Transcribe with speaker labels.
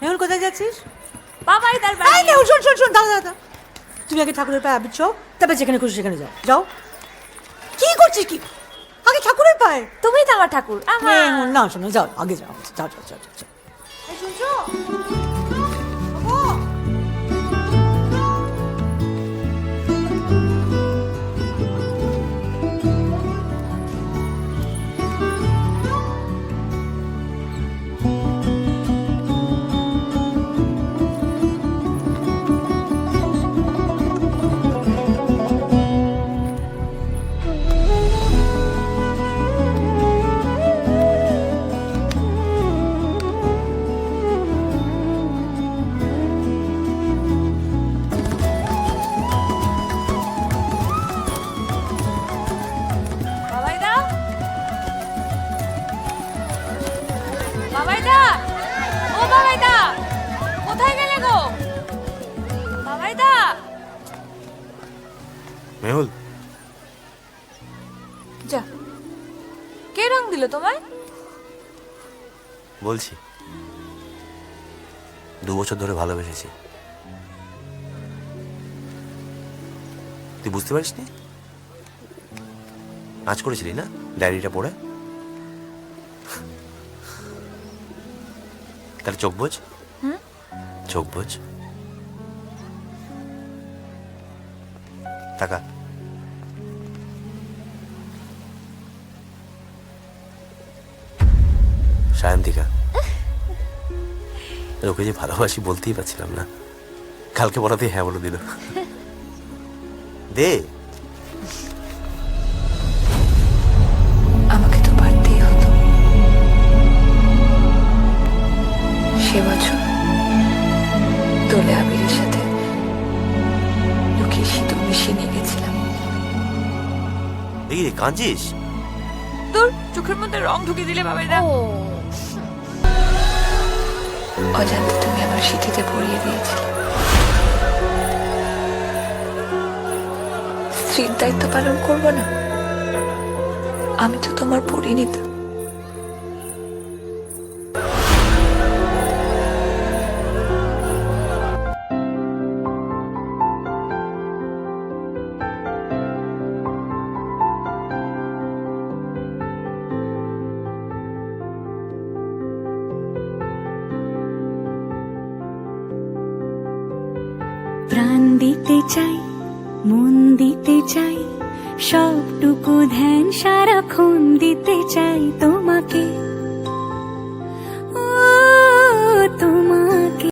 Speaker 1: মেহুল কোথায় যাচ্ছিস?
Speaker 2: বাবাই তার
Speaker 1: এই
Speaker 2: বাড়ি
Speaker 1: নেহুল শোন শোন শোন দাদা দাদা তুমি আগে ঠাকুরের পায়ে আবির চাও তারপর যেখানে খুশি সেখানে যাও। যাও। কি করছিস কি? আগে ঠাকুরের পায়ে।
Speaker 2: তুমি তো আমার ঠাকুর আমার।
Speaker 1: মেহুল না শোনো যাও আগে যাও যাও যাও যাও যাও। যাও,
Speaker 2: ও বাবাই দা কোথায় গেলে গো? বাবাই দা
Speaker 3: মেহুল।
Speaker 2: যা। কে রং দিল তোমায়?
Speaker 3: বলছি দু বছর ধরে ভালোবেসেছি। তুই বুঝতে পারিসনি? আজ করেছিলি না? ডায়েরিটা পড়ে? তাহলে চোখ বোঝ। চোখ বোঝ। টাকা সায়ন্তিকা ওকে যে ভালোবাসি বলতেই পারছিলাম না। কালকে বলাতেই হ্যাঁ বলে দিল। দে।
Speaker 4: দোলে আবিরের সাথে লুকিয়ে সিঁদুর মিশিয়ে নিয়ে গেছিলাম।
Speaker 3: এই রে কাঁদছিস?
Speaker 2: তোর চোখের মধ্যে রং ঢুকে দিলে বাবাই দা
Speaker 4: অজান্তে তুমি আমার সিঁথিতে পরিয়ে দিয়েছিলে। স্ত্রীর দায়িত্ব পালন করব না? আমি তো তোমার পরিণীতা।
Speaker 5: প্রাণ দিতে চাই মন দিতে চাই সবটুকু ধ্যান সারাক্ষণ দিতে চাই তোমাকে।